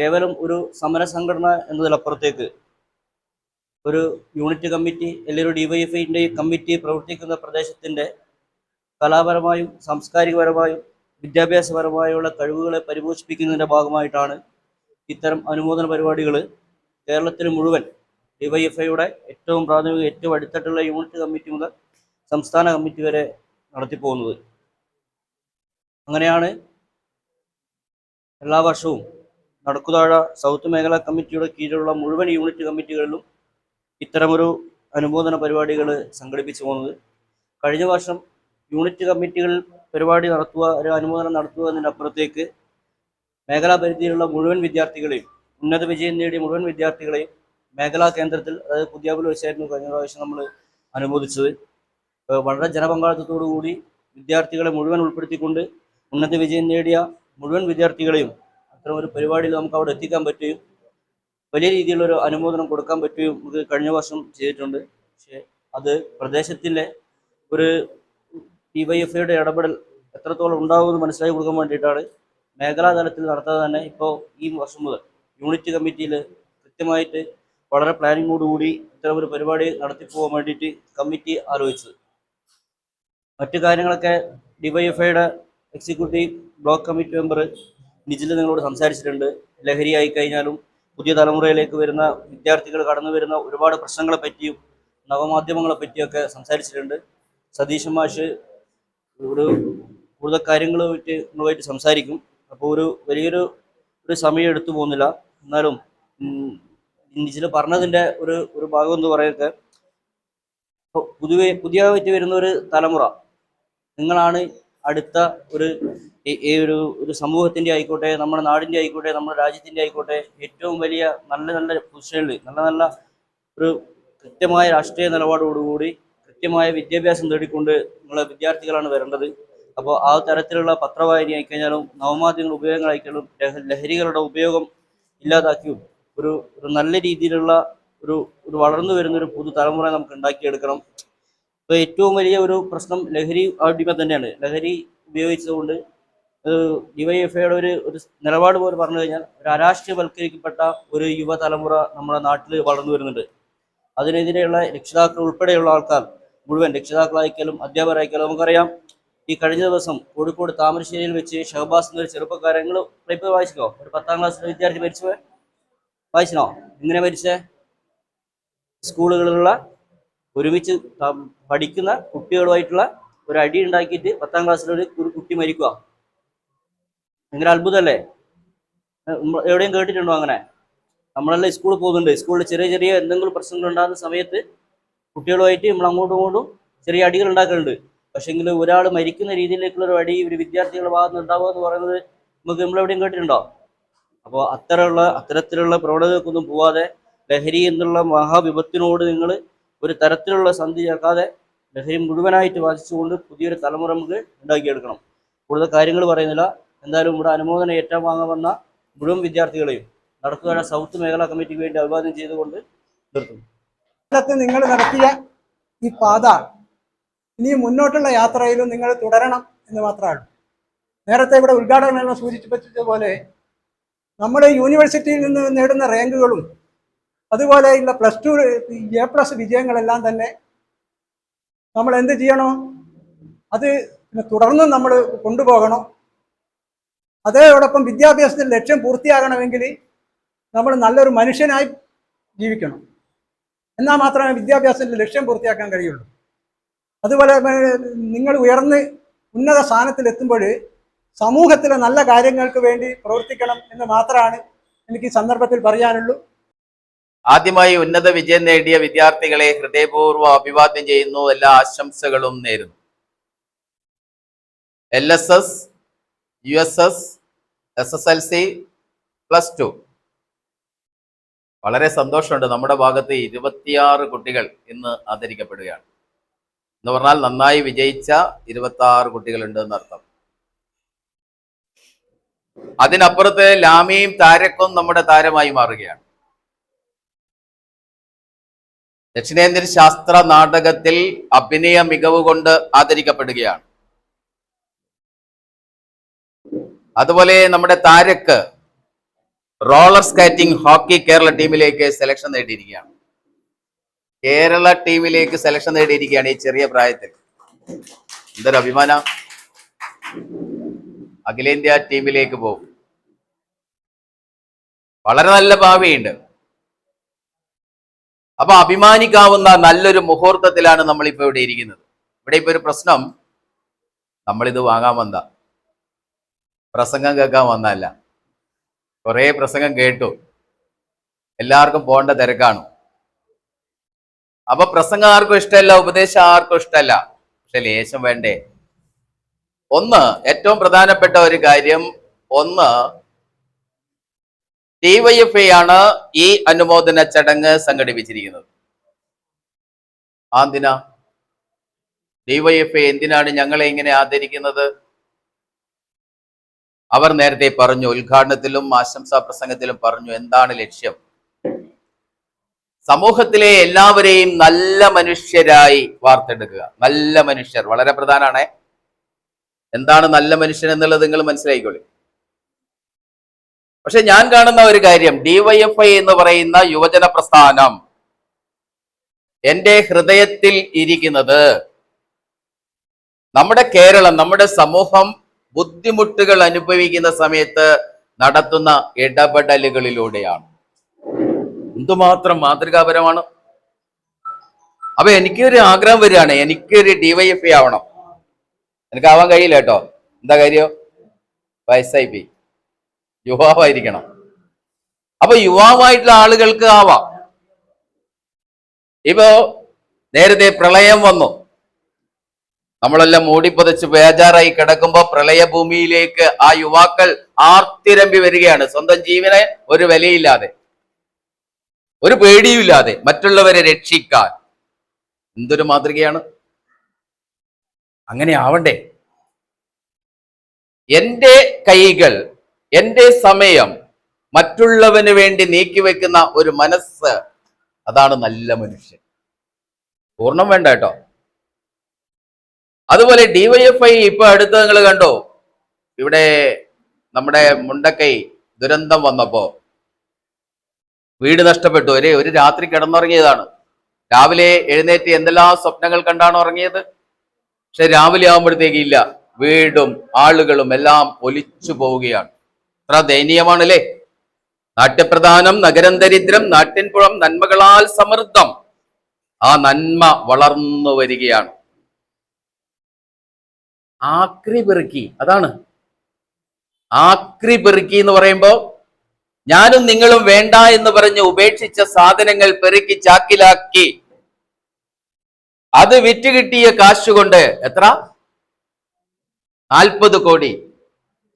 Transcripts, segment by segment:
കേവലം ഒരു സമര സംഘടന എന്നതിലപ്പുറത്തേക്ക് ഒരു യൂണിറ്റ് കമ്മിറ്റി അല്ലെങ്കിൽ ഡിവൈഎഫ്ഐന്റെ കമ്മിറ്റി പ്രവർത്തിക്കുന്ന പ്രദേശത്തിന്റെ കലാപരമായും സാംസ്കാരികപരമായും വിദ്യാഭ്യാസപരമായുള്ള കഴിവുകളെ പരിപോഷിപ്പിക്കുന്നതിന്റെ ഭാഗമായിട്ടാണ് ഇത്തരം അനുമോദന പരിപാടികൾ കേരളത്തിൽ മുഴുവൻ ഡിവൈഎഫ്ഐയുടെ ഏറ്റവും പ്രാഥമിക ഏറ്റവും അടുത്തിട്ടുള്ള യൂണിറ്റ് കമ്മിറ്റി മുതൽ സംസ്ഥാന കമ്മിറ്റി വരെ നടത്തിപ്പോകുന്നത്. അങ്ങനെയാണ് എല്ലാ വർഷവും നടക്കുതാഴ സൗത്ത് മേഖലാ കമ്മിറ്റിയുടെ കീഴിലുള്ള മുഴുവൻ യൂണിറ്റ് കമ്മിറ്റികളിലും ഇത്തരമൊരു അനുമോദന പരിപാടികൾ സംഘടിപ്പിച്ചു പോകുന്നത്. കഴിഞ്ഞ വർഷം യൂണിറ്റ് കമ്മിറ്റികൾ പരിപാടി നടത്തുക ഒരു അനുമോദനം നടത്തുക എന്നതിനപ്പുറത്തേക്ക് മേഖലാ പരിധിയിലുള്ള മുഴുവൻ വിദ്യാർത്ഥികളെയും ഉന്നത വിജയം നേടിയ മുഴുവൻ വിദ്യാർത്ഥികളെയും മേഖലാ കേന്ദ്രത്തിൽ അതായത് പുതിയാപുല വെച്ചായിരുന്നു കഴിഞ്ഞ പ്രാവശ്യം നമ്മൾ അനുമോദിച്ചത്. വളരെ ജനപങ്കാളിത്തത്തോടു കൂടി വിദ്യാർത്ഥികളെ മുഴുവൻ ഉൾപ്പെടുത്തിക്കൊണ്ട് ഉന്നത വിജയം നേടിയ മുഴുവൻ വിദ്യാർത്ഥികളെയും അത്തരം ഒരു പരിപാടിയിൽ നമുക്ക് അവിടെ എത്തിക്കാൻ പറ്റുകയും വലിയ രീതിയിലുള്ള ഒരു അനുമോദനം കൊടുക്കാൻ പറ്റുകയും നമുക്ക് കഴിഞ്ഞ വർഷം ചെയ്തിട്ടുണ്ട്. പക്ഷേ അത് പ്രദേശത്തിലെ ഒരു ഡി വൈ എഫ് ഐയുടെ ഇടപെടൽ എത്രത്തോളം ഉണ്ടാകുമെന്ന് മനസ്സിലാക്കി കൊടുക്കാൻ വേണ്ടിയിട്ടാണ് മേഖലാ തലത്തിൽ നടത്താതെ തന്നെ ഇപ്പോൾ ഈ വർഷം മുതൽ യൂണിറ്റ് കമ്മിറ്റിയിൽ കൃത്യമായിട്ട് വളരെ പ്ലാനിങ്ങോടുകൂടി ഇത്തരം ഒരു പരിപാടി നടത്തിപ്പോകാൻ വേണ്ടിയിട്ട് കമ്മിറ്റി ആലോചിച്ചത്. മറ്റു കാര്യങ്ങളൊക്കെ ഡിവൈഎഫ്ഐയുടെ executive block committee member Nijil നിങ്ങളോട് സംസാരിച്ചിട്ടുണ്ട്. ലഹരിയായി കഴിഞ്ഞാലും പുതിയ തലമുറയിലേക്ക് വരുന്ന വിദ്യാർത്ഥികൾ കടന്നു വരുന്ന ഒരുപാട് പ്രശ്നങ്ങളെ പറ്റിയും നവമാധ്യമങ്ങളെ പറ്റിയൊക്കെ സംസാരിച്ചിട്ടുണ്ട്. സതീശൻ മാഷ് ഒരു കൂടുതൽ കാര്യങ്ങളുമായിട്ട് നിങ്ങളുമായിട്ട് സംസാരിക്കും. അപ്പോൾ ഒരു വലിയൊരു ഒരു സമയം എടുത്തു പോകുന്നില്ല. എന്നാലും നിജിൽ പറഞ്ഞതിന്റെ ഒരു ഒരു ഭാഗം എന്ന് പറയൊക്കെ പൊതുവെ പുതിയതായിട്ട് വരുന്ന ഒരു തലമുറ. നിങ്ങളാണ് അടുത്ത ഒരു ഈ ഒരു ഒരു സമൂഹത്തിന്റെ ആയിക്കോട്ടെ നമ്മുടെ നാടിന്റെ ആയിക്കോട്ടെ നമ്മുടെ രാജ്യത്തിന്റെ ആയിക്കോട്ടെ ഏറ്റവും വലിയ നല്ല നല്ല പൊസിഷനിൽ നല്ല നല്ല ഒരു കൃത്യമായ രാഷ്ട്രീയ നിലപാടോടുകൂടി കൃത്യമായ വിദ്യാഭ്യാസം തേടിക്കൊണ്ട് നമ്മളെ വിദ്യാർത്ഥികളാണ് വരേണ്ടത്. അപ്പോൾ ആ തരത്തിലുള്ള പത്രവായന ആയിക്കഴിഞ്ഞാലും നവമാധ്യമങ്ങൾ ആയിക്കഴിഞ്ഞാലും ലഹരികളുടെ ഉപയോഗം ഇല്ലാതാക്കിയും ഒരു ഒരു നല്ല രീതിയിലുള്ള ഒരു ഒരു വളർന്നു വരുന്ന ഒരു പുതു തലമുറ നമുക്ക് ഉണ്ടാക്കിയെടുക്കണം. ഇപ്പോൾ ഏറ്റവും വലിയ ഒരു പ്രശ്നം ലഹരി അടിമ തന്നെയാണ്. ലഹരി ഉപയോഗിച്ചതുകൊണ്ട് ഡിവൈഎഫ്ഐയുടെ ഒരു ഒരു നിലപാട് പോലെ പറഞ്ഞു കഴിഞ്ഞാൽ ഒരു അരാഷ്ട്രീയവൽക്കരിക്കപ്പെട്ട ഒരു യുവതലമുറ നമ്മുടെ നാട്ടിൽ വളർന്നു വരുന്നുണ്ട്. അതിനെതിരെയുള്ള രക്ഷിതാക്കൾ ഉൾപ്പെടെയുള്ള ആൾക്കാർ മുഴുവൻ രക്ഷിതാക്കളായിക്കാലും അധ്യാപകരായിക്കാലും നമുക്കറിയാം. ഈ കഴിഞ്ഞ ദിവസം കോഴിക്കോട് താമരശ്ശേരിയിൽ വെച്ച് ഷഹബാസ് എന്നൊരു ചെറുപ്പക്കാരൻ നിങ്ങൾ പേപ്പർ വായിച്ചോ ഒരു പത്താം ക്ലാസ്സിലെ വിദ്യാർത്ഥി മരിച്ചു വായിച്ചോ ഇങ്ങനെ മരിച്ചേ? സ്കൂളുകളിലുള്ള ഒരുമിച്ച് പഠിക്കുന്ന കുട്ടികളുമായിട്ടുള്ള ഒരു അടി ഉണ്ടാക്കിയിട്ട് പത്താം ക്ലാസ്സിലൊരു കുട്ടി മരിക്കുക ഭയങ്കര അത്ഭുതമല്ലേ? എവിടെയും കേട്ടിട്ടുണ്ടോ അങ്ങനെ? നമ്മളെല്ലാം സ്കൂളിൽ പോകുന്നുണ്ട്. സ്കൂളിൽ ചെറിയ ചെറിയ എന്തെങ്കിലും പ്രശ്നങ്ങൾ ഉണ്ടാകുന്ന സമയത്ത് കുട്ടികളുമായിട്ട് നമ്മൾ അങ്ങോട്ടും ഇങ്ങോട്ടും ചെറിയ അടികൾ ഉണ്ടാക്കലുണ്ട്. പക്ഷേങ്കിൽ ഒരാൾ മരിക്കുന്ന രീതിയിലേക്കുള്ള ഒരു അടി ഒരു വിദ്യാർത്ഥികളുടെ ഭാഗത്ത് നിന്ന് ഉണ്ടാവുക എന്ന് പറയുന്നത് നമുക്ക് നമ്മൾ എവിടെയും കേട്ടിട്ടുണ്ടോ? അപ്പോൾ അത്തരമുള്ള അത്തരത്തിലുള്ള പ്രവണതകൾക്കൊന്നും പോവാതെ ലഹരി എന്നുള്ള മഹാവിപത്തിനോട് നിങ്ങൾ ഒരു തരത്തിലുള്ള സന്ധി ചേർക്കാതെ ലഹരി മുഴുവനായിട്ട് വാദിച്ചുകൊണ്ട് പുതിയൊരു തലമുറ നമുക്ക് ഉണ്ടാക്കിയെടുക്കണം. കൂടുതൽ കാര്യങ്ങൾ പറയുന്നില്ല. എന്തായാലും ഇവിടെ അനുമോദനം ഏറ്റുവാങ്ങാൻ വന്ന മുഴുവൻ വിദ്യാർത്ഥികളെയും നടക്കുക സൗത്ത് മേഖലാ കമ്മിറ്റിക്ക് വേണ്ടി അഭിവാദ്യം ചെയ്തുകൊണ്ട് നിർത്തുന്നു. നിങ്ങൾ നടത്തിയ ഈ പാത ഇനി മുന്നോട്ടുള്ള യാത്രയിലും നിങ്ങൾ തുടരണം എന്ന് മാത്രമാണ് നേരത്തെ ഇവിടെ ഉദ്ഘാടനം സൂചിപ്പിച്ചതുപോലെ നമ്മുടെ യൂണിവേഴ്സിറ്റിയിൽ നിന്ന് നേടുന്ന റാങ്കുകളും അതുപോലെയുള്ള പ്ലസ് ടു എ പ്ലസ് വിജയങ്ങളെല്ലാം തന്നെ നമ്മൾ എന്ത് ചെയ്യണോ അത് തുടർന്നും നമ്മൾ കൊണ്ടുപോകണം അതോടൊപ്പം വിദ്യാഭ്യാസത്തിന്റെ ലക്ഷ്യം പൂർത്തിയാകണമെങ്കിൽ നമ്മൾ നല്ലൊരു മനുഷ്യനായി ജീവിക്കണം. എന്നാൽ മാത്രമേ വിദ്യാഭ്യാസത്തിന്റെ ലക്ഷ്യം പൂർത്തിയാക്കാൻ കഴിയുള്ളൂ. അതുപോലെ നിങ്ങൾ ഉയർന്ന് ഉന്നത സ്ഥാനത്തിൽ എത്തുമ്പോൾ സമൂഹത്തിലെ നല്ല കാര്യങ്ങൾക്ക് വേണ്ടി പ്രവർത്തിക്കണം എന്ന് മാത്രമാണ് എനിക്ക് ഈ സന്ദർഭത്തിൽ പറയാനുള്ളൂ. ആദ്യമായി ഉന്നത വിജയം നേടിയ വിദ്യാർത്ഥികളെ ഹൃദയപൂർവം അഭിവാദ്യം ചെയ്യുന്നു. എല്ലാ ആശംസകളും നേരുന്നു. L S S U S S S S L C plus two. വളരെ സന്തോഷമുണ്ട്. നമ്മുടെ ഭാഗത്ത് ഇരുപത്തിയാറ് കുട്ടികൾ ഇന്ന് ആദരിക്കപ്പെടുകയാണ്. എന്ന് പറഞ്ഞാൽ നന്നായി വിജയിച്ച ഇരുപത്തി ആറ് കുട്ടികളുണ്ട് എന്നർത്ഥം അതിനപ്പുറത്ത് ലാമിയും താരക്കും നമ്മുടെ താരമായി മാറുകയാണ്. ദക്ഷിണേന്ത്യൻ ശാസ്ത്ര നാടകത്തിൽ അഭിനയ മികവ് കൊണ്ട് ആദരിക്കപ്പെടുകയാണ്. അതുപോലെ നമ്മുടെ താരക്ക് റോളർ സ്കേറ്റിംഗ് ഹോക്കി കേരള ടീമിലേക്ക് സെലക്ഷൻ നേടിയിരിക്കുകയാണ്. കേരള ടീമിലേക്ക് സെലക്ഷൻ നേടിയിരിക്കുകയാണ് ഈ ചെറിയ പ്രായത്തിൽ. എന്തൊരു അഭിമാനം. അഖിലേന്ത്യാ ടീമിലേക്ക് പോകും. വളരെ നല്ല ഭാവിയുണ്ട്. അപ്പൊ അഭിമാനിക്കാവുന്ന നല്ലൊരു മുഹൂർത്തത്തിലാണ് നമ്മളിപ്പോ ഇവിടെ ഇരിക്കുന്നത്. ഇവിടെ ഇപ്പൊ ഒരു പ്രശ്നം. നമ്മളിത് വാങ്ങാൻ വന്ന പ്രസംഗം കേൾക്കാൻ വന്നല്ല കുറേ പ്രസംഗം കേട്ടു. എല്ലാവർക്കും പോകേണ്ട തിരക്കാണ്. അപ്പൊ പ്രസംഗം ആർക്കും ഇഷ്ടമല്ല ഉപദേശം ആർക്കും ഇഷ്ടമല്ല. പക്ഷെ ലേശം വേണ്ടേ? ഒന്ന് ഏറ്റവും പ്രധാനപ്പെട്ട ഒരു കാര്യം ഒന്ന് ടി വൈ എഫ് ഐ ആണ് ഈ അനുമോദന ചടങ്ങ് സംഘടിപ്പിച്ചിരിക്കുന്നത്. ആ എന്തിനാ? ഐ എന്തിനാണ് ഞങ്ങളെ ഇങ്ങനെ ആദരിക്കുന്നത്? അവർ നേരത്തെ പറഞ്ഞു ഉദ്ഘാടനത്തിലും ആശംസാ പ്രസംഗത്തിലും പറഞ്ഞു എന്താണ് ലക്ഷ്യം. സമൂഹത്തിലെ എല്ലാവരെയും നല്ല മനുഷ്യരായി വാർത്തെടുക്കുക. നല്ല മനുഷ്യർ വളരെ പ്രധാനമാണേ. എന്താണ് നല്ല മനുഷ്യൻ എന്നുള്ളത് നിങ്ങൾ മനസ്സിലായിക്കോളി. പക്ഷെ ഞാൻ കാണുന്ന ഒരു കാര്യം ഡിവൈഎഫ്ഐ എന്ന് പറയുന്ന യുവജന പ്രസ്ഥാനം എന്റെ ഹൃദയത്തിൽ ഇരിക്കുന്നത് നമ്മുടെ കേരളം നമ്മുടെ സമൂഹം ബുദ്ധിമുട്ടുകൾ അനുഭവിക്കുന്ന സമയത്ത് നടത്തുന്ന ഇടപെടലുകളിലൂടെയാണ്. എന്തുമാത്രം മാതൃകാപരമാണ്? അപ്പൊ എനിക്കൊരു ആഗ്രഹം വരികയാണ്. എനിക്കൊരു ഡിവൈഎഫ്ഐ ആവണം. എനിക്ക് ആവാൻ കഴിയില്ല കേട്ടോ. എന്താ കാര്യം? വയസ്സായി പോയി യുവാവായിരിക്കണം. അപ്പൊ യുവാവായിട്ടുള്ള ആളുകൾക്ക് ആവാം. ഇപ്പോ നേരത്തെ പ്രളയം വന്നു. നമ്മളെല്ലാം മൂടിപ്പതച്ച് ബേജാറായി കിടക്കുമ്പോ പ്രളയഭൂമിയിലേക്ക് ആ യുവാക്കൾ ആർത്തിരമ്പി വരികയാണ്. സ്വന്തം ജീവനെ ഒരു വിലയില്ലാതെ ഒരു പേടിയുമില്ലാതെ മറ്റുള്ളവരെ രക്ഷിക്കാൻ. എന്തൊരു മാതൃകയാണ്. അങ്ങനെ ആവണ്ടേ? എന്റെ കൈകൾ എന്റെ സമയം മറ്റുള്ളവന് വേണ്ടി നീക്കിവെക്കുന്ന ഒരു മനസ്സ് അതാണ് നല്ല മനുഷ്യൻ. പൂർണം വേണ്ട കേട്ടോ. അതുപോലെ ഡിവൈഎഫ്ഐ ഇപ്പൊ അടുത്ത് നിങ്ങൾ കണ്ടോ? ഇവിടെ നമ്മുടെ മുണ്ടക്കൈ ദുരന്തം വന്നപ്പോ വീട് നഷ്ടപ്പെട്ടു. ഒരേ ഒരു രാത്രി കിടന്നുറങ്ങിയതാണ്. രാവിലെ എഴുന്നേറ്റ് എന്തെല്ലാം സ്വപ്നങ്ങൾ കണ്ടാണ് ഉറങ്ങിയത്? പക്ഷെ രാവിലെ ആകുമ്പോഴത്തേക്ക് ഇല്ല. വീടും ആളുകളും എല്ലാം ഒലിച്ചു പോവുകയാണ്. അത്ര ദയനീയമാണല്ലേ? നാട്യപ്രധാനം നഗരം ദരിദ്രം നാട്ടിൻപുറം നന്മകളാൽ സമൃദ്ധം. ആ നന്മ വളർന്നു വരികയാണ്. ആക്രി പെറുക്കി. അതാണ്. ആക്രി പെറുക്കി എന്ന് പറയുമ്പോ ഞാനും നിങ്ങളും വേണ്ട എന്ന് പറഞ്ഞ് ഉപേക്ഷിച്ച സാധനങ്ങൾ പെറുക്കി ചാക്കിലാക്കി. അത് വിറ്റ് കിട്ടിയ കാശുകൊണ്ട് എത്ര? നാൽപ്പത് കോടി.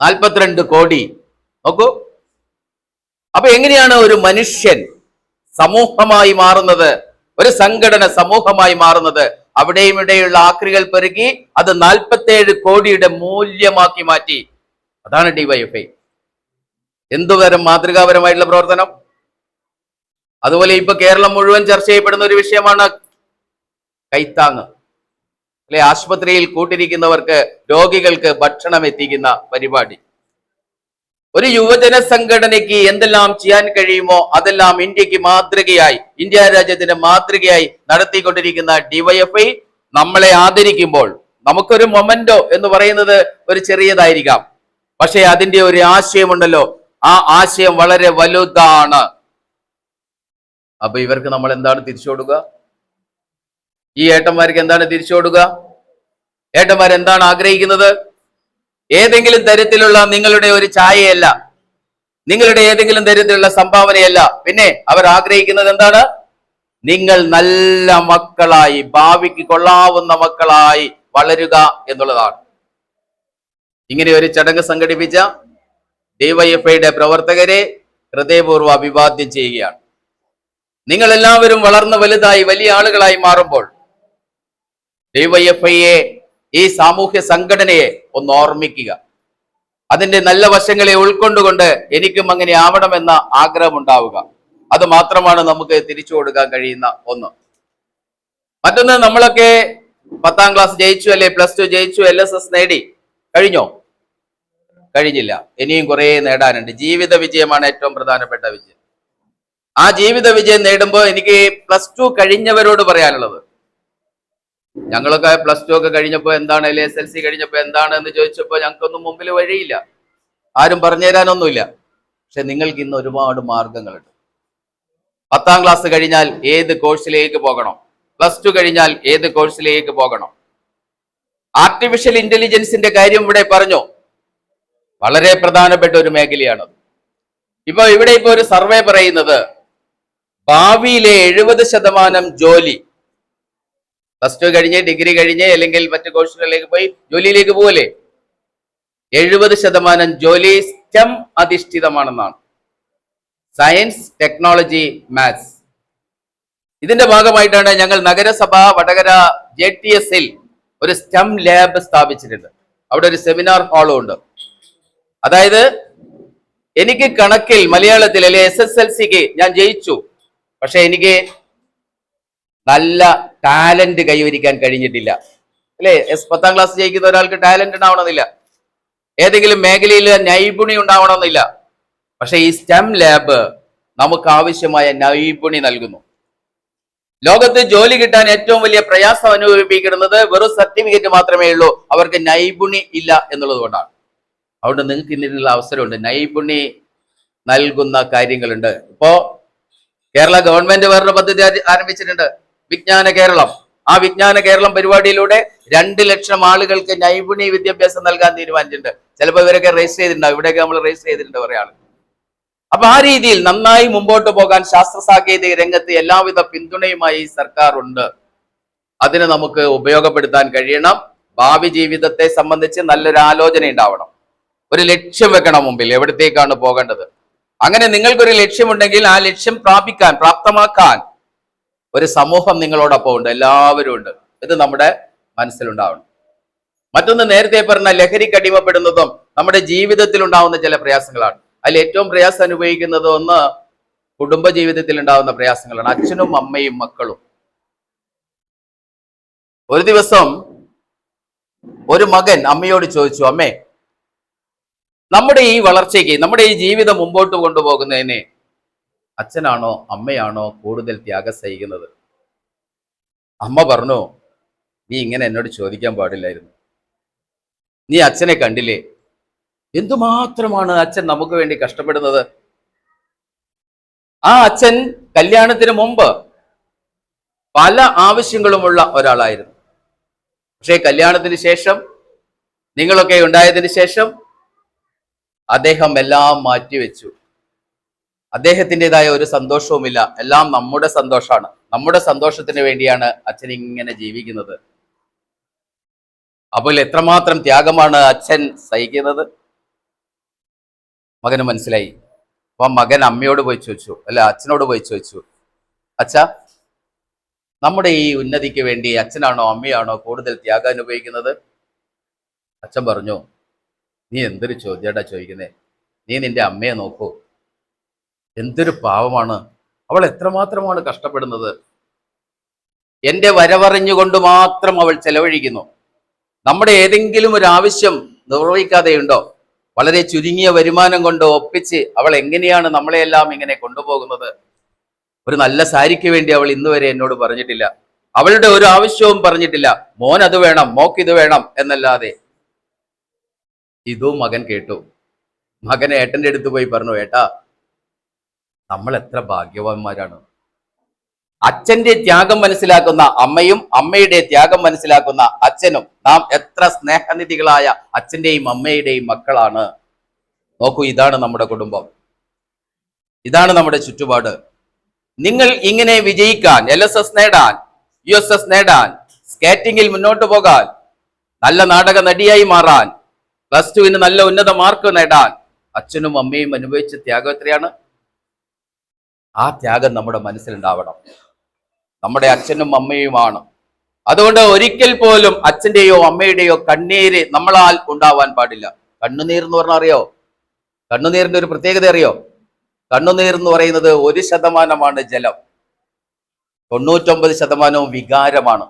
നാൽപ്പത്തിരണ്ട് കോടി. നോക്കൂ. അപ്പൊ എങ്ങനെയാണ് ഒരു മനുഷ്യൻ സമൂഹമായി മാറുന്നത്? ഒരു സംഘടന സമൂഹമായി മാറുന്നത്? അവിടെയും ഇവിടെയുള്ള ആക്രികൾ പെരുകി അത് നാൽപ്പത്തേഴ് കോടിയുടെ മൂല്യമാക്കി മാറ്റി. അതാണ് ഡിവൈഎഫ്ഐ എന്തുതരം മാതൃകാപരമായിട്ടുള്ള പ്രവർത്തനം? അതുപോലെ ഇപ്പൊ കേരളം മുഴുവൻ ചർച്ച ചെയ്യപ്പെടുന്ന ഒരു വിഷയമാണ് കൈത്താങ് അല്ലെ ആശുപത്രിയിൽ കൂട്ടിരിക്കുന്നവർക്ക് രോഗികൾക്ക് ഭക്ഷണം എത്തിക്കുന്ന പരിപാടി. ഒരു യുവജന സംഘടനയ്ക്ക് എന്തെല്ലാം ചെയ്യാൻ കഴിയുമോ അതെല്ലാം ഇന്ത്യയ്ക്ക് മാതൃകയായി ഇന്ത്യ രാജ്യത്തിന്റെ മാതൃകയായി നടത്തിക്കൊണ്ടിരിക്കുന്ന ഡിവൈഎഫ്ഐ നമ്മളെ ആദരിക്കുമ്പോൾ നമുക്കൊരു മൊമെന്റോ എന്ന് പറയുന്നത് ഒരു ചെറിയതായിരിക്കാം. പക്ഷേ അതിന്റെ ഒരു ആശയമുണ്ടല്ലോ. ആ ആശയം വളരെ വലുതാണ്. അപ്പൊ ഇവർക്ക് നമ്മൾ എന്താണ് തിരിച്ചു കൊടുക്കുക? ഈ ഏട്ടന്മാർക്ക് എന്താണ് തിരിച്ചു കൊടുക്കുക? ഏട്ടന്മാർ എന്താണ് ആഗ്രഹിക്കുന്നത്? ഏതെങ്കിലും തരത്തിലുള്ള നിങ്ങളുടെ ഒരു ചായയല്ല നിങ്ങളുടെ ഏതെങ്കിലും തരത്തിലുള്ള സംഭാവനയല്ല. പിന്നെ അവർ ആഗ്രഹിക്കുന്നത് എന്താണ്? നിങ്ങൾ നല്ല മക്കളായി ഭാവിക്ക് കൊള്ളാവുന്ന മക്കളായി വളരുക എന്നുള്ളതാണ്. ഇങ്ങനെ ഒരു ചടങ്ങ് സംഘടിപ്പിച്ച ഡിവൈഎഫ്ഐയുടെ പ്രവർത്തകരെ ഹൃദയപൂർവ അഭിവാദ്യം ചെയ്യുകയാണ്. നിങ്ങൾ എല്ലാവരും വളർന്ന് വലുതായി വലിയ ആളുകളായി മാറുമ്പോൾ ഡിവൈഎഫ്ഐയെ ഈ സാമൂഹ്യ സംഘടനയെ ഒന്ന് ഓർമ്മിക്കുക. അതിന്റെ നല്ല വശങ്ങളെ ഉൾക്കൊണ്ടുകൊണ്ട് എനിക്കും അങ്ങനെ ആവണമെന്ന ആഗ്രഹം ഉണ്ടാവുക അത് മാത്രമാണ് നമുക്ക് തിരിച്ചു കൊടുക്കാൻ കഴിയുന്ന ഒന്ന്. മറ്റൊന്ന് നമ്മളൊക്കെ പത്താം ക്ലാസ് ജയിച്ചു അല്ലെ പ്ലസ് ടു ജയിച്ചു എൽ എസ് എസ് നേടി. കഴിഞ്ഞോ? കഴിഞ്ഞില്ല. ഇനിയും കുറേ നേടാനുണ്ട്. ജീവിത വിജയമാണ് ഏറ്റവും പ്രധാനപ്പെട്ട വിജയം. ആ ജീവിത വിജയം നേടുമ്പോൾ എനിക്ക് പ്ലസ് ടു കഴിഞ്ഞവരോട് പറയാനുള്ളത്. ഞങ്ങളൊക്കെ പ്ലസ് ടു ഒക്കെ കഴിഞ്ഞപ്പോൾ എന്താണ് അല്ലെങ്കിൽ എസ് എൽ സി കഴിഞ്ഞപ്പോൾ എന്താണ് എന്ന് ചോദിച്ചപ്പോൾ ഞങ്ങൾക്കൊന്നും മുമ്പിൽ വഴിയില്ല. ആരും പറഞ്ഞു തരാനൊന്നുമില്ല. പക്ഷെ നിങ്ങൾക്ക് ഇന്ന് ഒരുപാട് മാർഗങ്ങളുണ്ട്. പത്താം ക്ലാസ് കഴിഞ്ഞാൽ ഏത് കോഴ്സിലേക്ക് പോകണം? പ്ലസ് ടു കഴിഞ്ഞാൽ ഏത് കോഴ്സിലേക്ക് പോകണം? ആർട്ടിഫിഷ്യൽ ഇന്റലിജൻസിന്റെ കാര്യം ഇവിടെ പറഞ്ഞു. വളരെ പ്രധാനപ്പെട്ട ഒരു മേഖലയാണ് ഇപ്പൊ ഇവിടെ ഇപ്പൊ ഒരു സർവേ പറയുന്നത് ഭാവിയിലെ എഴുപത് ശതമാനം ജോലി പ്ലസ് ടു കഴിഞ്ഞ് ഡിഗ്രി കഴിഞ്ഞ് അല്ലെങ്കിൽ മറ്റു കോഴ്സുകളിലേക്ക് പോയി ജോലിയിലേക്ക് പോകല്ലേ എഴുപത് ശതമാനം ജോലി സ്റ്റം അധിഷ്ഠിതമാണെന്നാണ്. സയൻസ് ടെക്നോളജി മാത്സ് ഇതിന്റെ ഭാഗമായിട്ടാണ് ഞങ്ങൾ നഗരസഭ വടകര ജെ ടി എസിൽ ഒരു സ്റ്റം ലാബ് സ്ഥാപിച്ചിട്ടുണ്ട്. അവിടെ ഒരു സെമിനാർ ഹാളും ഉണ്ട്. അതായത് എനിക്ക് കണക്കിൽ മലയാളത്തിൽ അല്ലെ എസ് എസ് എൽ സിക്ക് ഞാൻ ജയിച്ചു. പക്ഷെ എനിക്ക് നല്ല ടാലന്റ് കൈവരിക്കാൻ കഴിഞ്ഞിട്ടില്ല. അല്ലേ? പത്താം ക്ലാസ് ജയിക്കുന്ന ഒരാൾക്ക് ടാലന്റ് ഉണ്ടാവണമെന്നില്ല. ഏതെങ്കിലും മേഖലയിൽ നൈപുണി ഉണ്ടാവണമെന്നില്ല. പക്ഷെ ഈ സ്റ്റെം ലാബ് നമുക്ക് ആവശ്യമായ നൈപുണി നൽകുന്നു. ലോകത്ത് ജോലി കിട്ടാൻ ഏറ്റവും വലിയ പ്രയാസം അനുഭവിപ്പിക്കുന്നത് വെറും സർട്ടിഫിക്കറ്റ് മാത്രമേ ഉള്ളൂ. അവർക്ക് നൈപുണി ഇല്ല എന്നുള്ളത് കൊണ്ടാണ്. അതുകൊണ്ട് നിങ്ങൾക്ക് ഇന്നിട്ടുള്ള അവസരമുണ്ട്. നൈപുണി നൽകുന്ന കാര്യങ്ങളുണ്ട്. ഇപ്പോ കേരള ഗവൺമെന്റ് വേറൊരു പദ്ധതി ആര- ആരംഭിച്ചിട്ടുണ്ട്. വിജ്ഞാന കേരളം. ആ വിജ്ഞാന കേരളം പരിപാടിയിലൂടെ രണ്ട് ലക്ഷം ആളുകൾക്ക് നൈപുണ്യ വിദ്യാഭ്യാസം നൽകാൻ തീരുമാനിച്ചിട്ടുണ്ട്. ചിലപ്പോൾ ഇവരൊക്കെ രജിസ്റ്റർ ചെയ്തിട്ടുണ്ടാവും. ഇവിടെയൊക്കെ നമ്മൾ രജിസ്റ്റർ ചെയ്തിട്ടുണ്ട് ആൾ അപ്പൊ ആ രീതിയിൽ നന്നായി മുമ്പോട്ട് പോകാൻ ശാസ്ത്ര സാങ്കേതിക രംഗത്ത് എല്ലാവിധ പിന്തുണയുമായി സർക്കാർ ഉണ്ട് അതിനെ നമുക്ക് ഉപയോഗപ്പെടുത്താൻ കഴിയണം. ഭാവി ജീവിതത്തെ സംബന്ധിച്ച് നല്ലൊരു ആലോചന ഉണ്ടാവണം. ഒരു ലക്ഷ്യം വെക്കണം മുമ്പിൽ എവിടത്തേക്കാണ് പോകേണ്ടത്. അങ്ങനെ നിങ്ങൾക്കൊരു ലക്ഷ്യമുണ്ടെങ്കിൽ ആ ലക്ഷ്യം പ്രാപിക്കാൻ പ്രാപ്തമാക്കാൻ ഒരു സമൂഹം നിങ്ങളോടൊപ്പം ഉണ്ട് എല്ലാവരും ഉണ്ട്. ഇത് നമ്മുടെ മനസ്സിലുണ്ടാവണം. മറ്റൊന്ന് നേരത്തെ പറഞ്ഞ ലഹരി കടിമപ്പെടുന്നതും നമ്മുടെ ജീവിതത്തിൽ ഉണ്ടാവുന്ന ചില പ്രയാസങ്ങളാണ്. അതിൽ ഏറ്റവും പ്രയാസം അനുഭവിക്കുന്നത് ഒന്ന് കുടുംബ ജീവിതത്തിൽ ഉണ്ടാവുന്ന പ്രയാസങ്ങളാണ്. അച്ഛനും അമ്മയും മക്കളും. ഒരു ദിവസം ഒരു മകൻ അമ്മയോട് ചോദിച്ചു അമ്മേ നമ്മുടെ ഈ വളർച്ചയ്ക്ക് നമ്മുടെ ഈ ജീവിതം മുമ്പോട്ട് കൊണ്ടുപോകുന്നതിന് അച്ഛനാണോ അമ്മയാണോ കൂടുതൽ ത്യാഗം സഹിക്കുന്നത്? അമ്മ പറഞ്ഞു നീ ഇങ്ങനെ എന്നോട് ചോദിക്കാൻ പാടില്ലായിരുന്നു. നീ അച്ഛനെ കണ്ടില്ലേ? എന്തുമാത്രമാണ് അച്ഛൻ നമുക്ക് വേണ്ടി കഷ്ടപ്പെടുന്നത്? ആ അച്ഛൻ കല്യാണത്തിന് മുമ്പ് പല ആവശ്യങ്ങളുമുള്ള ഒരാളായിരുന്നു. പക്ഷേ കല്യാണത്തിന് ശേഷം നിങ്ങളൊക്കെ ഉണ്ടായതിനു ശേഷം അദ്ദേഹം എല്ലാം മാറ്റിവെച്ചു. അദ്ദേഹത്തിന്റെതായ ഒരു സന്തോഷവുമില്ല. എല്ലാം നമ്മുടെ സന്തോഷമാണ്. നമ്മുടെ സന്തോഷത്തിന് വേണ്ടിയാണ് അച്ഛൻ ഇങ്ങനെ ജീവിക്കുന്നത്. അപ്പോൾ എത്രമാത്രം ത്യാഗമാണ് അച്ഛൻ സഹിക്കുന്നത്? മകന് മനസ്സിലായി. അപ്പൊ മകൻ അമ്മയോട് പോയി ചോദിച്ചു. അല്ല അച്ഛനോട് പോയി ചോദിച്ചു. അച്ഛ നമ്മുടെ ഈ ഉന്നതിക്ക് വേണ്ടി അച്ഛനാണോ അമ്മയാണോ കൂടുതൽ ത്യാഗം ഉപയോഗിക്കുന്നത് അച്ഛൻ പറഞ്ഞു നീ എന്തൊരു ചോദ്യടാ ചോദിക്കുന്നേ? നീ നിന്റെ അമ്മയെ നോക്കൂ. എന്തൊരു പാവമാണ്. അവൾ എത്രമാത്രമാണ് കഷ്ടപ്പെടുന്നത്. എന്റെ വരവറിഞ്ഞുകൊണ്ട് മാത്രം അവൾ ചെലവഴിക്കുന്നു. നമ്മുടെ ഏതെങ്കിലും ഒരു ആവശ്യം നിർവഹിക്കാതെയുണ്ടോ? വളരെ ചുരുങ്ങിയ വരുമാനം കൊണ്ട് ഒപ്പിച്ച് അവൾ എങ്ങനെയാണ് നമ്മളെയെല്ലാം ഇങ്ങനെ കൊണ്ടുപോകുന്നത്? ഒരു നല്ല സാരിക്ക് വേണ്ടി അവൾ ഇന്ന് വരെ എന്നോട് പറഞ്ഞിട്ടില്ല. അവളുടെ ഒരു ആവശ്യവും പറഞ്ഞിട്ടില്ല. മോൻ അത് വേണം മോക്ക് ഇത് വേണം എന്നല്ലാതെ. ഇതും മകൻ കേട്ടു. മകൻ ഏട്ടന്റെ അടുത്ത് പോയി പറഞ്ഞു ഏട്ടാ നമ്മൾ എത്ര ഭാഗ്യവാന്മാരാണ്. അച്ഛന്റെ ത്യാഗം മനസ്സിലാക്കുന്ന അമ്മയും അമ്മയുടെ ത്യാഗം മനസ്സിലാക്കുന്ന അച്ഛനും നാം എത്ര സ്നേഹനിധികളായ അച്ഛന്റെയും അമ്മയുടെയും മക്കളാണ്. നോക്കൂ ഇതാണ് നമ്മുടെ കുടുംബം. ഇതാണ് നമ്മുടെ ചുറ്റുപാട്. നിങ്ങൾ ഇങ്ങനെ വിജയിക്കാൻ എൽ എസ് എസ് നേടാൻ യു എസ് എസ് നേടാൻ സ്കേറ്റിംഗിൽ മുന്നോട്ട് പോകാൻ നല്ല നാടക നടിയായി മാറാൻ പ്ലസ് ടുവിന് നല്ല ഉന്നത മാർക്ക് നേടാൻ അച്ഛനും അമ്മയും അനുഭവിച്ച ത്യാഗം എത്രയാണ്? ആ ത്യാഗം നമ്മുടെ മനസ്സിലുണ്ടാവണം. നമ്മുടെ അച്ഛനും അമ്മയുമാണ്. അതുകൊണ്ട് ഒരിക്കൽ പോലും അച്ഛന്റെയോ അമ്മയുടെയോ കണ്ണീര് നമ്മളാൽ ഉണ്ടാവാൻ പാടില്ല. കണ്ണുനീർ എന്ന് പറഞ്ഞാൽ അറിയോ? കണ്ണുനീരിന്റെ ഒരു പ്രത്യേകത അറിയോ? കണ്ണുനീർ എന്ന് പറയുന്നത് ഒരു ശതമാനമാണ് ജലം. തൊണ്ണൂറ്റൊമ്പത് ശതമാനവും വികാരമാണ്.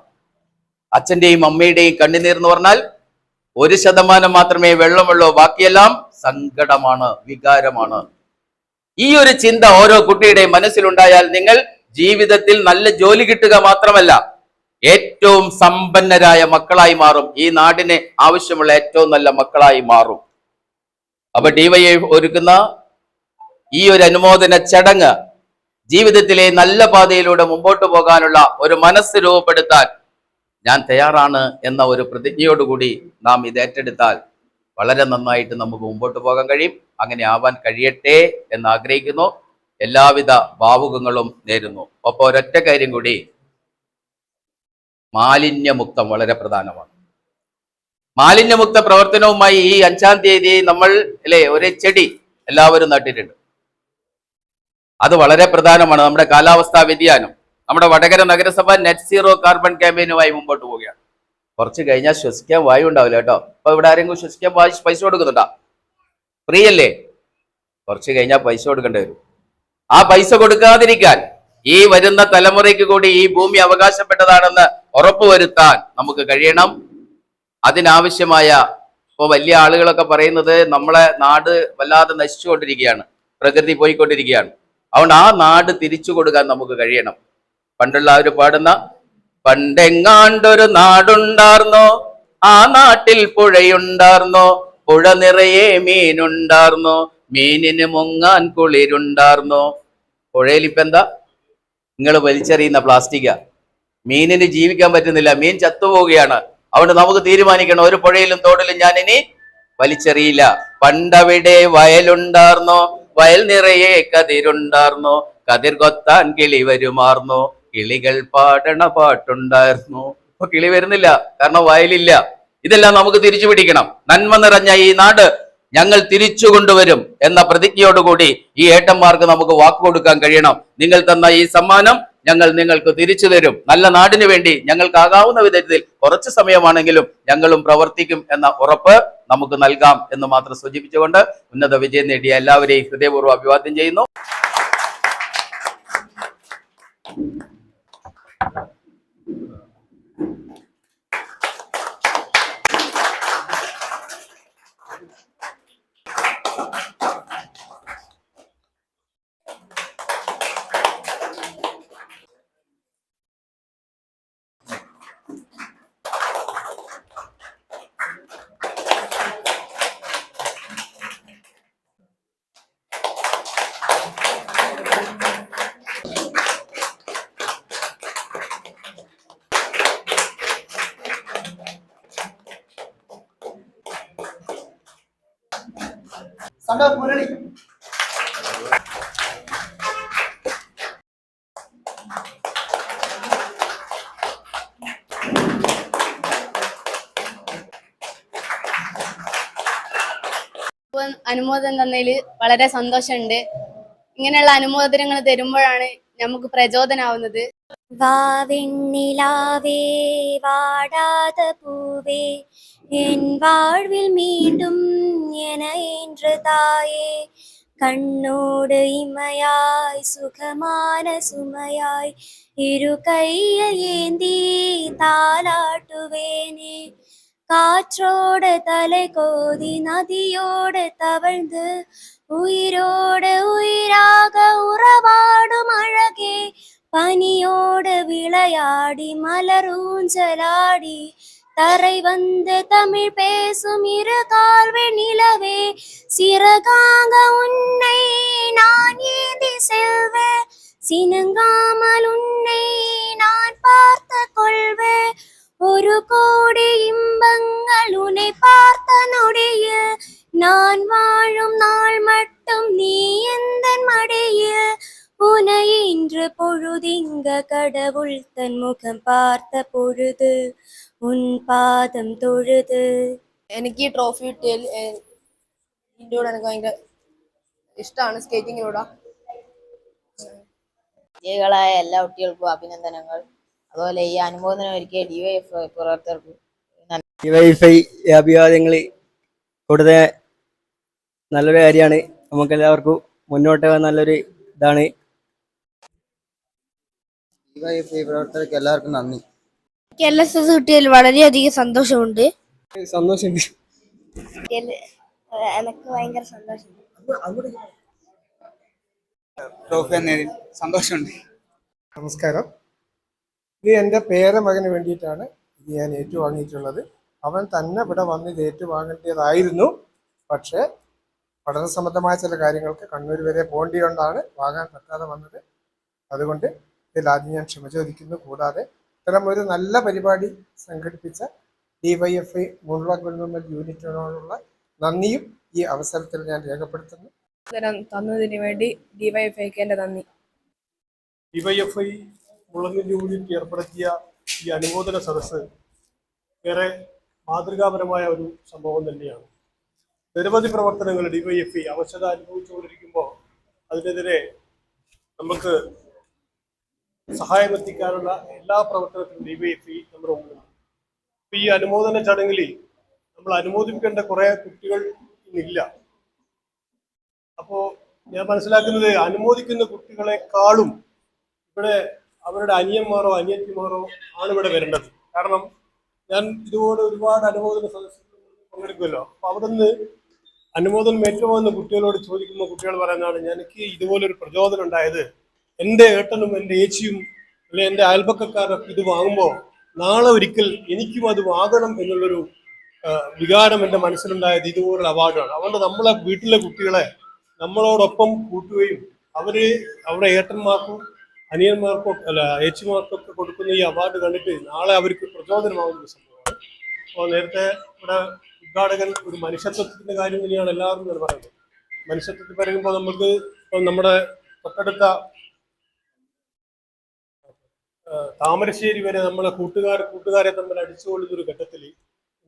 അച്ഛന്റെയും അമ്മയുടെയും കണ്ണുനീർ എന്ന് പറഞ്ഞാൽ ഒരു ശതമാനം മാത്രമേ വെള്ളമുള്ളൂ. ബാക്കിയെല്ലാം സങ്കടമാണ് വികാരമാണ്. ഈ ഒരു ചിന്ത ഓരോ കുട്ടിയുടെയും മനസ്സിലുണ്ടായാൽ നിങ്ങൾ ജീവിതത്തിൽ നല്ല ജോലി കിട്ടുക മാത്രമല്ല ഏറ്റവും സമ്പന്നരായ മക്കളായി മാറും. ഈ നാടിന് ആവശ്യമുള്ള ഏറ്റവും നല്ല മക്കളായി മാറും. അപ്പൊ ഡിവൈ ഒരുക്കുന്ന ഈ ഒരു അനുമോദന ചടങ്ങ് ജീവിതത്തിലെ നല്ല പാതയിലൂടെ മുമ്പോട്ട് പോകാനുള്ള ഒരു മനസ്സ് രൂപപ്പെടുത്താൻ ഞാൻ തയ്യാറാണ് എന്ന ഒരു പ്രതിജ്ഞയോടുകൂടി നാം ഇത് ഏറ്റെടുത്താൽ വളരെ നന്നായിട്ട് നമുക്ക് മുമ്പോട്ട് പോകാൻ കഴിയും. അങ്ങനെ ആവാൻ കഴിയട്ടെ എന്ന് ആഗ്രഹിക്കുന്നു. എല്ലാവിധ ഭാവുകങ്ങളും നേരുന്നു. ഒപ്പം ഒരൊറ്റ കാര്യം കൂടി. മാലിന്യമുക്തം വളരെ പ്രധാനമാണ്. മാലിന്യമുക്ത പ്രവർത്തനവുമായി ഈ അഞ്ചാം തീയതി നമ്മൾ അല്ലേ ഒരേ ചെടി എല്ലാവരും നട്ടിട്ടുണ്ട്. അത് വളരെ പ്രധാനമാണ്. നമ്മുടെ കാലാവസ്ഥാ വ്യതിയാനം. നമ്മുടെ വടകര നഗരസഭ നെറ്റ് സീറോ കാർബൺ ക്യാമ്പയിനുമായി മുമ്പോട്ട് പോവുകയാണ്. കുറച്ച് കഴിഞ്ഞാൽ ശ്വസിക്കാൻ വായു ഉണ്ടാവില്ല കേട്ടോ. അപ്പൊ ഇവിടെ ആരെങ്കിലും ശ്വസിക്കാൻ പൈസ കൊടുക്കുന്നുണ്ടോ? ഫ്രീ അല്ലേ കുറച്ച് കഴിഞ്ഞാൽ പൈസ കൊടുക്കേണ്ടി വരും. ആ പൈസ കൊടുക്കാതിരിക്കാൻ ഈ വരുന്ന തലമുറയ്ക്ക് കൂടി ഈ ഭൂമി അവകാശപ്പെട്ടതാണെന്ന് ഉറപ്പുവരുത്താൻ നമുക്ക് കഴിയണം. അതിനാവശ്യമായ ഇപ്പോൾ വലിയ ആളുകളൊക്കെ പറയുന്നത് നമ്മളെ നാട് വല്ലാതെ നശിച്ചുകൊണ്ടിരിക്കുകയാണ്. പ്രകൃതി പോയിക്കൊണ്ടിരിക്കുകയാണ്. അതുകൊണ്ട് ആ നാട് തിരിച്ചു കൊടുക്കാൻ നമുക്ക് കഴിയണം. പണ്ടുള്ള അവർ പാടുന്ന പണ്ടെങ്ങാണ്ടൊരു നാടുണ്ടാർന്നോ? ആ നാട്ടിൽ പുഴയുണ്ടാർന്നോ? പുഴ നിറയെ മീനുണ്ടാർന്നു. മീനിന് മുങ്ങാൻ കുളിരുണ്ടാർന്നു. പുഴയിൽ ഇപ്പൊ എന്താ? നിങ്ങൾ വലിച്ചെറിയുന്ന പ്ലാസ്റ്റിക്ക. മീനിന് ജീവിക്കാൻ പറ്റുന്നില്ല. മീൻ ചത്തുപോവുകയാണ്. അതുകൊണ്ട് നമുക്ക് തീരുമാനിക്കണം. ഒരു പുഴയിലും തോടിലും ഞാൻ ഇനി വലിച്ചെറിയില്ല. പണ്ടവിടെ വയലുണ്ടാർന്നു. വയൽ നിറയെ കതിരുണ്ടാർന്നു. കതിർ കൊത്താൻ കിളി വരുമാർന്നോ. കിളികൾ പാടണ പാട്ടുണ്ടായിരുന്നു അപ്പൊ കിളി വരുന്നില്ല. കാരണം വയലില്ല. ഇതെല്ലാം നമുക്ക് തിരിച്ചു പിടിക്കണം. നന്മ നിറഞ്ഞ ഈ നാട് ഞങ്ങൾ തിരിച്ചു കൊണ്ടുവരും എന്ന പ്രതിജ്ഞയോടുകൂടി ഈ ഏട്ടന്മാർക്ക് നമുക്ക് വാക്ക് കൊടുക്കാൻ കഴിയണം. നിങ്ങൾ തന്ന ഈ സമ്മാനം ഞങ്ങൾ നിങ്ങൾക്ക് തിരിച്ചു തരും. നല്ല നാടിന് വേണ്ടി ഞങ്ങൾക്കാകാവുന്ന വിധത്തിൽ കുറച്ച് സമയമാണെങ്കിലും ഞങ്ങളും പ്രവർത്തിക്കും എന്ന ഉറപ്പ് നമുക്ക് നൽകാം എന്ന് മാത്രം സൂചിപ്പിച്ചുകൊണ്ട് ഉന്നത വിജയം നേടിയ എല്ലാവരെയും ഹൃദയപൂർവം അഭിവാദ്യം ചെയ്യുന്നു. സന്തോഷ് മുരളി. അനുമോദനം തന്നതിൽ വളരെ സന്തോഷമുണ്ട്. ഇങ്ങനെയുള്ള അനുമോദനങ്ങൾ തരുമ്പോഴാണ് നമുക്ക് പ്രചോദനാവുന്നത്. വാവിണ്ണിലാവേ വാടാതെ പൂവേ എൻ വാഴ്വിൽ മീണ്ടും என என்று தாயே கண்ணோடு இமையாய் சுகமான சுமையாய் இரு கையில் ஏந்தி தாலாட்டுவேனே காற்றோடு தலை கோதி நதியோடு தவழ்ந்து உயிரோடு உயிராக உறவாடும் அழகே பனியோடு விளையாடி மலரூஞ்சலாடி தரை வந்து தமிழ் பேசும் இரு கால்வி நிலவே சிறகாக உன்னை நான் ஏந்தி செல்வேன் சினுங்காமல் உன்னை நான் பார்த்து கொள்வேன் ஒரு கோடி இன்பங்கள் உன்னை பார்த்த நொடியில் நான் வாழும் நாள் மட்டும் நீ எந்த மடியில் உனை இன்று பொழுதிங்க கடவுள் தன் முகம் பார்த்த பொழுது മുൻപാദം തൊഴുത്. എനിക്ക് ഈ ട്രോഫി കിട്ടിയാൽ ഇന്ത്യയോട് എനിക്ക് ഭയങ്കര ഇഷ്ടമാണ് സ്കേറ്റിങ്ങിലൂടെ വിജയികളായ എല്ലാ കുട്ടികൾക്കും അഭിനന്ദനങ്ങൾ. അതുപോലെ ഈ അനുബോധനം ഒരുക്കിയ ഡിവൈഎഫ് പ്രവർത്തകർക്കും ഡിവൈഎഫ്ഐ അഭിവാദ്യങ്ങളിൽ കൂടുതൽ നല്ലൊരു കാര്യമാണ്. നമുക്ക് എല്ലാവർക്കും മുന്നോട്ട് നല്ലൊരു ഇതാണ്. ഡിവൈഎഫ്ഐ പ്രവർത്തകർക്ക് എല്ലാവർക്കും നന്ദി. എൽ എസ് എസ് കിട്ടിയതിൽ വളരെയധികം സന്തോഷമുണ്ട് സന്തോഷം എനിക്ക് ഭയങ്കര സന്തോഷം ട്രോഫി എന്നതിൽ സന്തോഷമുണ്ട്. നമസ്കാരം. ഇത് എന്റെ പേരമകന് വേണ്ടിയിട്ടാണ് ഇത് ഞാൻ ഏറ്റുവാങ്ങിയിട്ടുള്ളത്. അവൻ തന്നെ ഇവിടെ വന്ന് ഇത് ഏറ്റുവാങ്ങേണ്ടതായിരുന്നു. പക്ഷേ പഠന സംബന്ധമായ ചില കാര്യങ്ങൾക്ക് കണ്ണൂർ വരെ പോകേണ്ടിയോണ്ടാണ് വാങ്ങാൻ പറ്റാതെ വന്നത്. അതുകൊണ്ട് ഇതിൽ ആദ്യം ഞാൻ ക്ഷമ ചോദിക്കുന്നു. കൂടാതെ ഇത്തരം ഒരു നല്ല പരിപാടി സംഘടിപ്പിച്ച ഡിവൈഎഫ്ഐ മുഴുവൻ ഗവൺമെന്റ് യൂണിറ്റിനോടുള്ള നന്ദിയും ഈ അവസരത്തിൽ ഞാൻ രേഖപ്പെടുത്തുന്നു. തന്നതിന് വേണ്ടി ഡിവൈഎഫ്ഐക്ക് എന്റെ നന്ദി. ഡിവൈഎഫ്ഐ മുളങ്ങൽ യൂണിറ്റ് ഏർപ്പെടുത്തിയ ഈ അനുമോദന സദസ്സ് ഏറെ മാതൃകാപരമായ ഒരു സംഭവം തന്നെയാണ്. നിരവധി പ്രവർത്തനങ്ങൾ ഡിവൈഎഫ്ഐ അവശത അനുഭവിച്ചുകൊണ്ടിരിക്കുമ്പോൾ അതിനെതിരെ നമുക്ക് സഹായം എത്തിക്കാനുള്ള എല്ലാ പ്രവർത്തനത്തിലും ഡിവൈഎഫ്ഐ നമ്മുടെ മുമ്പിലാണ് ഇപ്പൊ ഈ അനുമോദന ചടങ്ങിൽ നമ്മൾ അനുമോദിപ്പിക്കേണ്ട കുറെ കുട്ടികൾ ഇന്നില്ല. അപ്പോ ഞാൻ മനസ്സിലാക്കുന്നത് അനുമോദിക്കുന്ന കുട്ടികളെക്കാളും ഇവിടെ അവരുടെ അനിയന്മാരോ അനിയത്തിമാരോ ആണ് ഇവിടെ വരേണ്ടത്. കാരണം ഞാൻ ഇതുപോലെ ഒരുപാട് അനുമോദന സദസ്സുകളിൽ പങ്കെടുക്കുമല്ലോ. അപ്പൊ അവിടെ നിന്ന് അനുമോദനം ഏറ്റുപോകുന്ന കുട്ടികളോട് ചോദിക്കുന്ന കുട്ടികൾ പറയുന്നതാണ് എനിക്ക് ഇതുപോലൊരു പ്രചോദനം ഉണ്ടായത് എന്റെ ഏട്ടനും എന്റെ ഏച്ചിയും അല്ലെ എന്റെ അയൽപക്കക്കാരൊക്കെ ഇത് വാങ്ങുമ്പോൾ നാളെ ഒരിക്കൽ എനിക്കും അത് വാങ്ങണം എന്നുള്ളൊരു വികാരം എന്റെ മനസ്സിലുണ്ടായത് ഇതുപോലുള്ള അവാർഡാണ് അതുകൊണ്ട് നമ്മളെ വീട്ടിലെ കുട്ടികളെ നമ്മളോടൊപ്പം കൂട്ടുകയും അവർ അവരുടെ ഏട്ടന്മാർക്കും അനിയന്മാർക്കും അല്ല ഏച്ചിമാർക്കൊക്കെ കൊടുക്കുന്ന ഈ അവാർഡ് കണ്ടിട്ട് നാളെ അവർക്ക് പ്രചോദനമാകുന്ന ഒരു സംഭവമാണ്. അപ്പോൾ നേരത്തെ ഇവിടെ ഉദ്ഘാടകൻ ഒരു മനുഷ്യത്വത്തിന്റെ കാര്യം തന്നെയാണ് എല്ലാവരും പറയുന്നത്. മനുഷ്യത്വത്തിൽ പറയുമ്പോൾ നമുക്ക് നമ്മുടെ തൊട്ടടുത്ത താമരശ്ശേരി വരെ നമ്മളെ കൂട്ടുകാർ കൂട്ടുകാരെ തമ്മിൽ അടിച്ചുകൊള്ളുന്ന ഒരു ഘട്ടത്തിൽ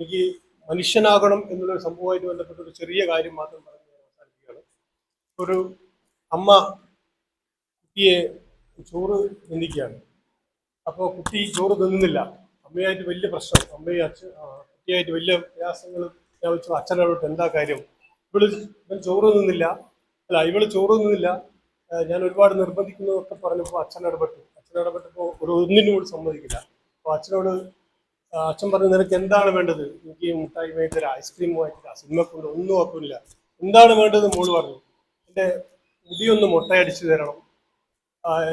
എനിക്ക് മനുഷ്യനാകണം എന്നുള്ളൊരു സംഭവമായിട്ട് ബന്ധപ്പെട്ട ഒരു ചെറിയ കാര്യം മാത്രം പറഞ്ഞു അവസാനിപ്പിക്കുകയാണ്. ഒരു അമ്മ കുട്ടിയെ ചോറ് നിന്ദിക്കുകയാണ് അപ്പോൾ കുട്ടി ചോറ് തിന്നുന്നില്ല. അമ്മയായിട്ട് വലിയ പ്രശ്നം. അമ്മയും അച്ഛൻ കുട്ടിയായിട്ട് വലിയ പ്രയാസങ്ങൾ ഞാൻ വെച്ചു അച്ഛനോട്ട് എന്താ കാര്യം? ഇവൾ ഇവൻ ചോറ് തിന്നില്ല. അല്ല ഇവൾ ചോറ് തിന്നില്ല. ഞാൻ ഒരുപാട് നിർബന്ധിക്കുന്നതൊക്കെ പറഞ്ഞപ്പോൾ അച്ഛൻ ഇടപെട്ടു. അച്ഛൻ ഇടപെട്ടപ്പോൾ ഒരു ഒന്നിനും കൂടി സമ്മതിക്കില്ല. അപ്പോൾ അച്ഛനോട് അച്ഛൻ പറഞ്ഞു നിനക്ക് എന്താണ് വേണ്ടത്? എനിക്ക് മുട്ടായി വാങ്ങിത്തരാം ഐസ്ക്രീം വാങ്ങിത്തരാം സിനിമ കൊണ്ട് ഒന്നും ആക്കുന്നില്ല എന്താണ് വേണ്ടത്? മോൾ പറഞ്ഞു. എന്റെ മുടിയൊന്ന് മുട്ടയടിച്ചു തരണം.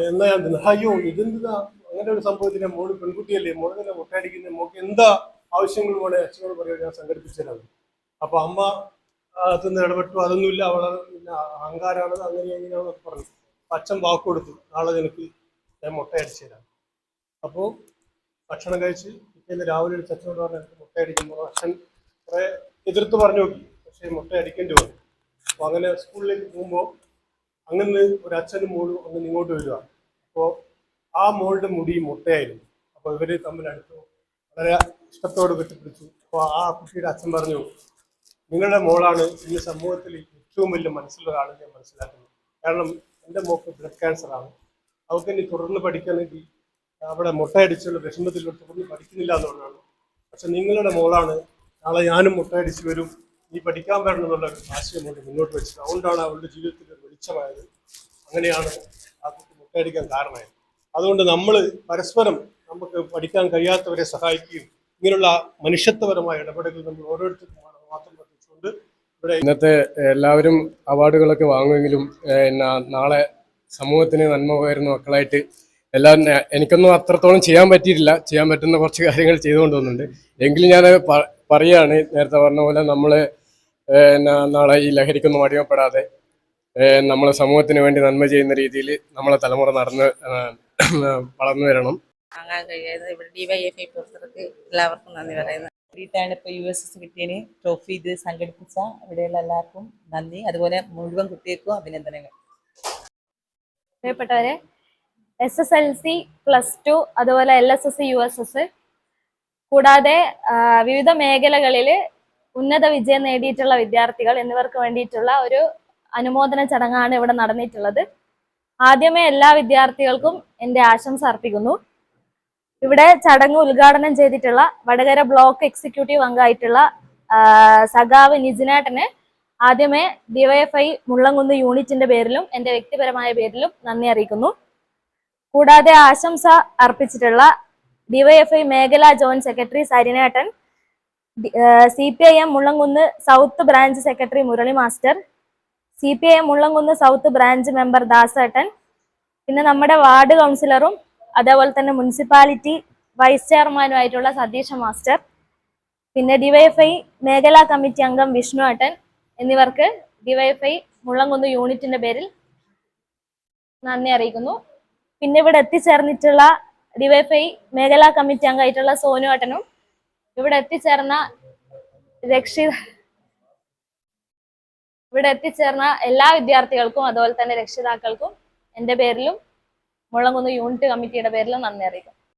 എന്നാ ഞാൻ തിന്നു. അയ്യോ ഇതെന്താ? അങ്ങനെ ഒരു സംഭവത്തിന് മോൾ പെൺകുട്ടിയല്ലേ മോൾ തന്നെ മുട്ടയടിക്കുന്ന. മോക്ക് എന്താ ആവശ്യങ്ങൾ വേണേ അച്ഛനോട് പറയുക ഞാൻ സംഘടിപ്പിച്ചു തരാം. അപ്പൊ അമ്മ അതൊന്നും ഇടപെട്ടു. അതൊന്നുമില്ല അവളെ പിന്നെ അഹങ്കാരാണ് അങ്ങനെ എങ്ങനെയാണെന്നൊക്കെ പറഞ്ഞു. അച്ഛൻ വാക്ക് കൊടുത്തു നാളെ നിനക്ക് ഞാൻ മുട്ടയടിച്ചു തരാം. അപ്പോൾ ഭക്ഷണം കഴിച്ച് പിറ്റേന്ന് രാവിലെ ഒരു ചച്ചോട് പറഞ്ഞ മുട്ടയടിക്കുമ്പോൾ അച്ഛൻ കുറേ എതിർത്ത് പറഞ്ഞു നോക്കി. പക്ഷേ മുട്ട അടിക്കേണ്ടി വന്നു. അപ്പോൾ അങ്ങനെ സ്കൂളിലേക്ക് പോകുമ്പോൾ അങ്ങനെ ഒരു അച്ഛനും മോളും അങ്ങനെ ഇങ്ങോട്ട് വരിക അപ്പോൾ ആ മോളുടെ മുടി മുട്ടയായിരുന്നു. അപ്പോൾ ഇവർ തമ്മിൽ അടുത്തു വളരെ ഇഷ്ടത്തോട് കെട്ടിപ്പിടിച്ചു അപ്പോൾ ആ കുട്ടിയുടെ അച്ഛൻ പറഞ്ഞു നിങ്ങളുടെ മോളാണ് ഈ സമൂഹത്തിൽ ഏറ്റവും വലിയ മനസ്സിലൊരാളെന്ന് ഞാൻ മനസ്സിലാക്കുന്നത് കാരണം എന്റെ മോക്ക് ബ്ലഡ് ക്യാൻസർ ആണ് അവൾക്ക് ഇനി തുടർന്ന് പഠിക്കണമെങ്കിൽ അവിടെ മുട്ടയടിച്ചുള്ള വിഷമത്തിൽ തുടർന്ന് പഠിക്കുന്നില്ല എന്നുള്ളതാണ്. പക്ഷെ നിങ്ങളുടെ മോളാണ് നാളെ ഞാനും മുട്ടയടിച്ച് വരും. നീ പഠിക്കാൻ വരണം എന്നുള്ള ആശയം കൊണ്ട് മുന്നോട്ട് വെച്ചത്. അതുകൊണ്ടാണ് അവളുടെ ജീവിതത്തിൽ വെളിച്ചമായത്. അങ്ങനെയാണ് ആ കുട്ടി മുട്ടയടിക്കാൻ കാരണമായത്. അതുകൊണ്ട് നമ്മൾ പരസ്പരം നമുക്ക് പഠിക്കാൻ കഴിയാത്തവരെ സഹായിക്കുകയും ഇങ്ങനെയുള്ള മനുഷ്യത്വപരമായ ഇടപെടലുകൾ നമ്മൾ ഓരോരുത്തർക്കും മാത്രം പഠിച്ചുകൊണ്ട് ഇവിടെ ഇന്നത്തെ എല്ലാവരും അവാർഡുകളൊക്കെ വാങ്ങുമെങ്കിലും എന്നാ നാളെ സമൂഹത്തിന് നന്മ പകരുന്ന മക്കളായിട്ട് എല്ലാം എനിക്കൊന്നും അത്രത്തോളം ചെയ്യാൻ പറ്റിയിട്ടില്ല. ചെയ്യാൻ പറ്റുന്ന കുറച്ച് കാര്യങ്ങൾ ചെയ്തുകൊണ്ട് പോകുന്നുണ്ട് എങ്കിലും ഞാൻ പറയുകയാണ് പറയാണ് നേരത്തെ പറഞ്ഞ പോലെ നമ്മൾ നാളെ ഈ ലഹരിക്കൊന്നും അടിമപ്പെടാതെ നമ്മൾ നമ്മളെ സമൂഹത്തിന് വേണ്ടി നന്മ ചെയ്യുന്ന രീതിയിൽ നമ്മളെ തലമുറ നടന്ന് വളർന്നു വരണം. വാങ്ങാൻ കഴിയാതെ ഇവിടെ ഡിവൈഎഫ്ഐ പ്രവർത്തകർക്ക് എല്ലാവർക്കും നന്ദി പറയുന്നു. വേണ്ടിയിട്ടാണ് ഇപ്പോൾ യു എസ് എസ് കിട്ടിയതിന് ട്രോഫി ഇത് സംഘടിപ്പിച്ച ഇവിടെയുള്ള എല്ലാവർക്കും നന്ദി. അതുപോലെ മുഴുവൻ കുട്ടികൾക്കും അഭിനന്ദനങ്ങൾ. പ്രിയപ്പെട്ടവരെ S S L C plus two അതുപോലെ L S S U S S കൂടാതെ വിവിധ മേഖലകളിൽ ഉന്നത വിജയം നേടിയിട്ടുള്ള വിദ്യാർത്ഥികൾ എന്നിവർക്ക് വേണ്ടിയിട്ടുള്ള ഒരു അനുമോദന ചടങ്ങാണ് ഇവിടെ നടന്നിട്ടുള്ളത്. ആദ്യമേ എല്ലാ വിദ്യാർത്ഥികൾക്കും എന്റെ ആശംസ അർപ്പിക്കുന്നു. ഇവിടെ ചടങ്ങ് ഉദ്ഘാടനം ചെയ്തിട്ടുള്ള വടകര ബ്ലോക്ക് എക്സിക്യൂട്ടീവ് അംഗമായിട്ടുള്ള സഖാവ് നിജിനേട്ടന് ആദ്യമേ ഡിവൈഎഫ്ഐ മുള്ളംകുന്ന് യൂണിറ്റിന്റെ പേരിലും എന്റെ വ്യക്തിപരമായ പേരിലും നന്ദി അറിയിക്കുന്നു. കൂടാതെ ആശംസ അർപ്പിച്ചിട്ടുള്ള ഡിവൈഎഫ്ഐ മേഖലാ joint secretary സരിനേട്ടൻ C P I M Mullamkunnu south branch secretary Murali master C P I M Mullamkunnu south branch member ദാസേട്ടൻ പിന്നെ നമ്മുടെ വാർഡ് കൗൺസിലറും അതേപോലെ തന്നെ മുനിസിപ്പാലിറ്റി വൈസ് ചെയർമാനുമായിട്ടുള്ള സതീഷ മാസ്റ്റർ പിന്നെ ഡിവൈഎഫ്ഐ മേഖലാ കമ്മിറ്റി അംഗം വിഷ്ണു ഏട്ടൻ എന്നിവർക്ക് ഡിവൈഫൈ മുള്ളംകുന്ന് യൂണിറ്റിന്റെ പേരിൽ നന്ദി അറിയിക്കുന്നു. പിന്നെ ഇവിടെ എത്തിച്ചേർന്നിട്ടുള്ള ഡിവൈഫൈ മേഖലാ കമ്മിറ്റി അംഗമായിട്ടുള്ള സോനു ഏട്ടനും ഇവിടെ എത്തിച്ചേർന്ന രക്ഷിത ഇവിടെ എത്തിച്ചേർന്ന എല്ലാ വിദ്യാർത്ഥികൾക്കും അതുപോലെ തന്നെ രക്ഷിതാക്കൾക്കും എന്റെ പേരിലും മുളങ്കുന്ന് യൂണിറ്റ് കമ്മിറ്റിയുടെ പേരിലും നന്ദി അറിയിക്കും